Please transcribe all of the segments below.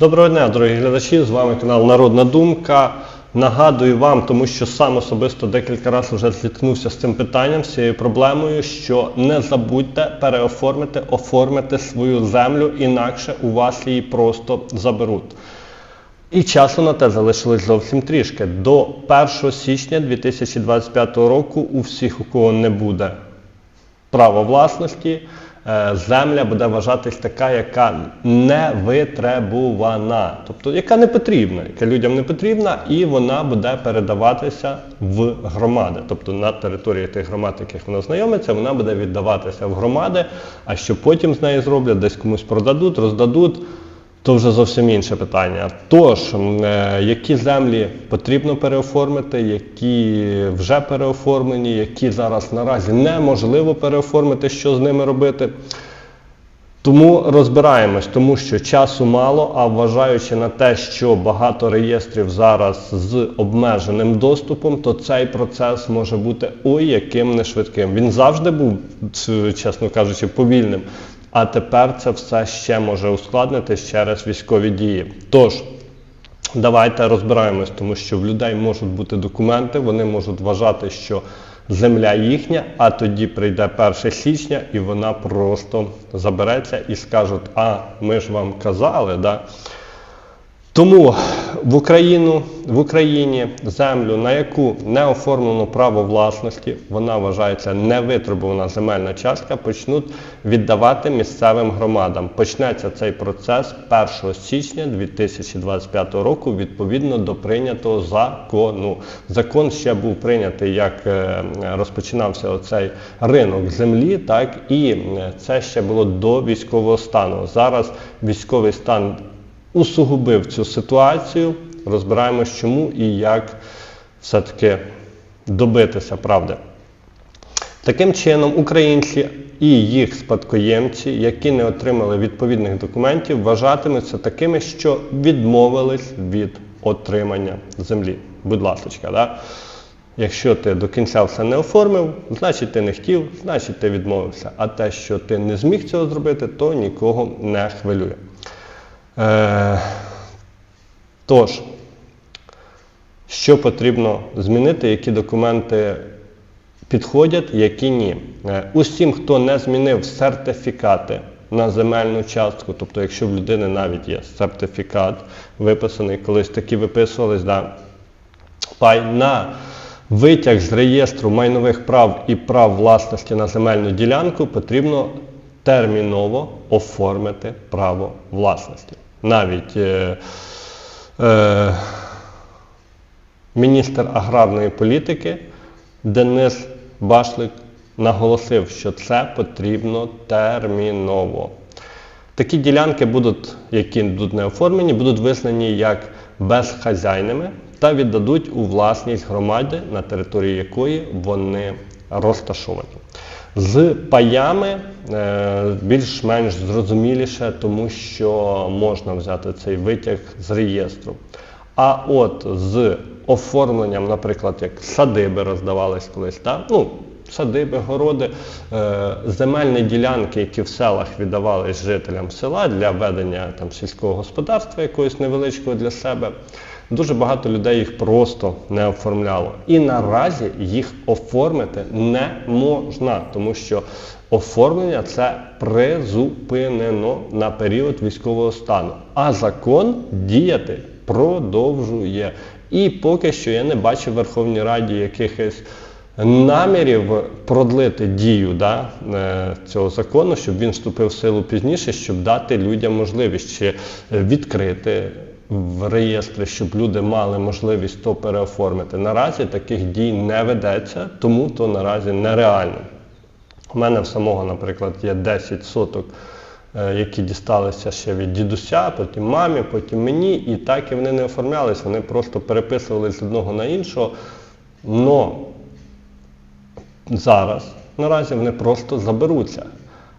Доброго дня, дорогі глядачі! З вами канал Народна Думка. Нагадую вам, тому що сам особисто декілька разів вже зіткнувся з цим питанням, з цією проблемою, що не забудьте переоформити, оформити свою землю, інакше у вас її просто заберуть. І часу на те залишилось зовсім трішки. До 1 січня 2025 року у всіх, у кого не буде право власності, земля буде вважатись така, яка не витребувана, тобто яка не потрібна, яка людям не потрібна, і вона буде передаватися в громади. Тобто на території тих громад, яких вона знайомиться, вона буде віддаватися в громади, а що потім з нею зроблять, десь комусь продадуть, роздадуть. То вже зовсім інше питання. Тож, е, які землі потрібно переоформити, які вже переоформлені, які зараз наразі неможливо переоформити, що з ними робити. Тому розбираємось, тому що часу мало, а вважаючи на те, що багато реєстрів зараз з обмеженим доступом, то цей процес може бути ой яким не швидким. Він завжди був, чесно кажучи, повільним. А тепер це все ще може ускладнитись через військові дії. Тож, Давайте розбираємось, тому що в людей можуть бути документи, вони можуть вважати, що земля їхня, а тоді прийде 1 січня і вона просто забереться і скажуть, а ми ж вам казали. Да? Тому в Україну, в Україні землю, на яку не оформлено право власності, вона вважається невитребувана земельна частка, почнуть віддавати місцевим громадам. Почнеться цей процес 1 січня 2025 року відповідно до прийнятого закону. Закон ще був прийнятий, як е, розпочинався оцей ринок землі, так і е, це ще було до військового стану. Зараз військовий стан усугубив цю ситуацію. Розбираємось, чому і як все-таки добитися правди. Таким чином, українці і їх спадкоємці, які не отримали відповідних документів, вважатимуться такими, що відмовились від отримання землі. Будь ласка, да? Якщо ти до кінця все не оформив, значить ти не хотів, значить ти відмовився. А те, що ти не зміг цього зробити, то нікого не хвилює. Е, тож, що потрібно змінити, які документи підходять, які ні. Е, усім, хто не змінив сертифікати на земельну частку, тобто, якщо в людини навіть є сертифікат, виписаний, колись такі виписувались, да, пай на витяг з реєстру майнових прав і прав власності на земельну ділянку потрібно терміново оформити право власності. Навіть е, е, міністр аграрної політики Денис Башлик наголосив, що це потрібно терміново. Такі ділянки, будуть, які будуть не оформлені, будуть визнані як безхазяйними та віддадуть у власність громади, на території якої вони розташовані. З паями е, більш-менш зрозуміліше, тому що можна взяти цей витяг з реєстру. А от з оформленням, наприклад, як садиби роздавались колись, так? ну, садиби, городи, е, земельні ділянки, які в селах віддавались жителям села для ведення там, сільського господарства якогось невеличкого для себе. Дуже багато людей їх просто не оформляло. І наразі їх оформити не можна, тому що оформлення це призупинено на період військового стану. А закон діяти продовжує. І поки що я не бачив в Верховній Раді якихось намірів продлити дію да, е, цього закону, щоб він вступив в силу пізніше, щоб дати людям можливість чи відкрити в реєстри, щоб люди мали можливість то переоформити. Наразі таких дій не ведеться, тому то наразі нереально. У мене в самого, наприклад, є 10 соток, е, які дісталися ще від дідуся, потім мамі, потім мені, і так і вони не оформлялись, вони просто переписувалися з одного на іншого. Но зараз наразі вони просто заберуться.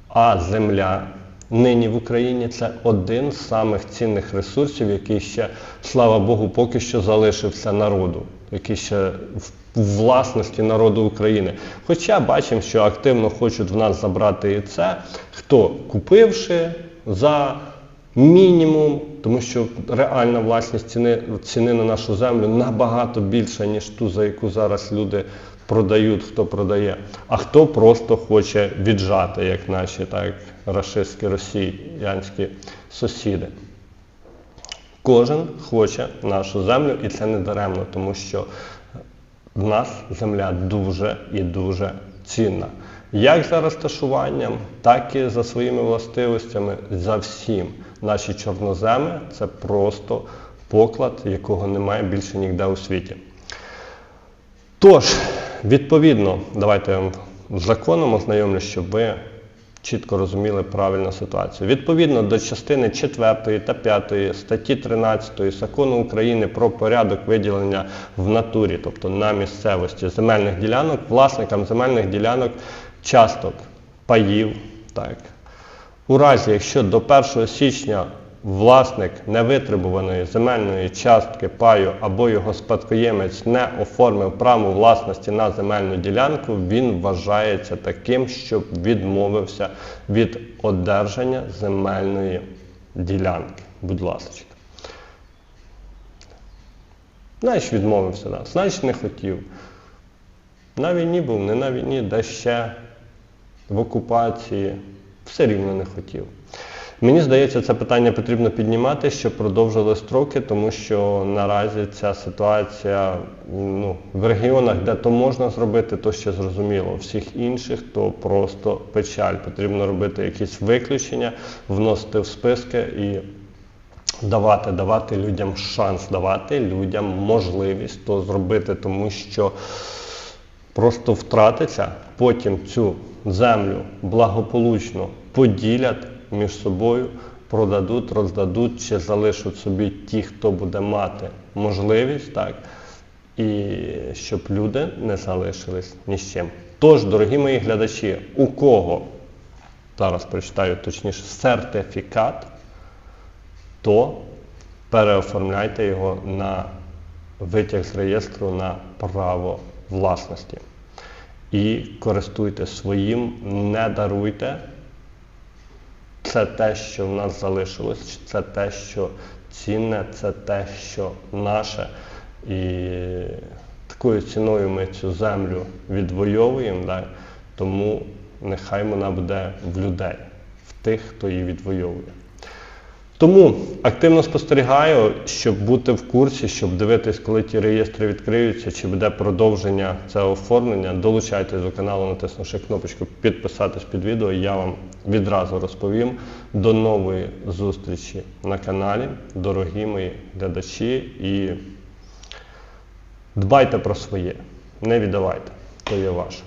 А земля нині в Україні це один з самих цінних ресурсів, який ще, слава Богу, поки що залишився народу, який ще в власності народу України. Хоча бачимо, що активно хочуть в нас забрати і це, хто купивши за мінімум, тому що реальна власність ціни, ціни на нашу землю набагато більша, ніж ту, за яку зараз люди продають, хто продає, а хто просто хоче віджати, як наші так рашистські росіянські сусіди. Кожен хоче нашу землю, і це не даремно, тому що в нас земля дуже і дуже цінна. Як за розташуванням, так і за своїми властивостями, за всім. Наші чорноземи це просто поклад, якого немає більше ніде у світі. Тож, відповідно, давайте я вам законом ознайомлю, щоб ви чітко розуміли правильну ситуацію. Відповідно до частини 4 та 5 статті 13 закону України про порядок виділення в натурі, тобто на місцевості земельних ділянок, власникам земельних ділянок часток паїв. Так. У разі, якщо до 1 січня власник невитребуваної земельної частки паю або його спадкоємець не оформив право власності на земельну ділянку, він вважається таким, що відмовився від одержання земельної ділянки. Будь ласка. Знаєш, відмовився, да. значить не хотів. На війні був, не на війні, де ще в окупації, все рівно не хотів. Мені здається, це питання потрібно піднімати, щоб продовжили строки, тому що наразі ця ситуація ну, в регіонах, де то можна зробити, то ще зрозуміло. Всіх інших то просто печаль. Потрібно робити якісь виключення, вносити в списки і давати, давати людям шанс, давати людям можливість то зробити, тому що просто втратиться, потім цю землю благополучно поділять між собою, продадуть, роздадуть чи залишать собі ті, хто буде мати можливість, так, і щоб люди не залишились ні з чим. Тож, дорогі мої глядачі, у кого, зараз прочитаю точніше, сертифікат, то переоформляйте його на витяг з реєстру на право власності. І користуйтесь своїм, не даруйте. Це те, що в нас залишилось, це те, що цінне, це те, що наше. І такою ціною ми цю землю відвоюємо, да? тому нехай вона буде в людей, в тих, хто її відвоює. Тому активно спостерігаю, щоб бути в курсі, щоб дивитись, коли ті реєстри відкриються, чи буде продовження цього оформлення. Долучайтесь до каналу, натиснувши кнопочку підписатись під відео, я вам відразу розповім. До нової зустрічі на каналі, дорогі мої глядачі, і дбайте про своє, не віддавайте, то є ваше.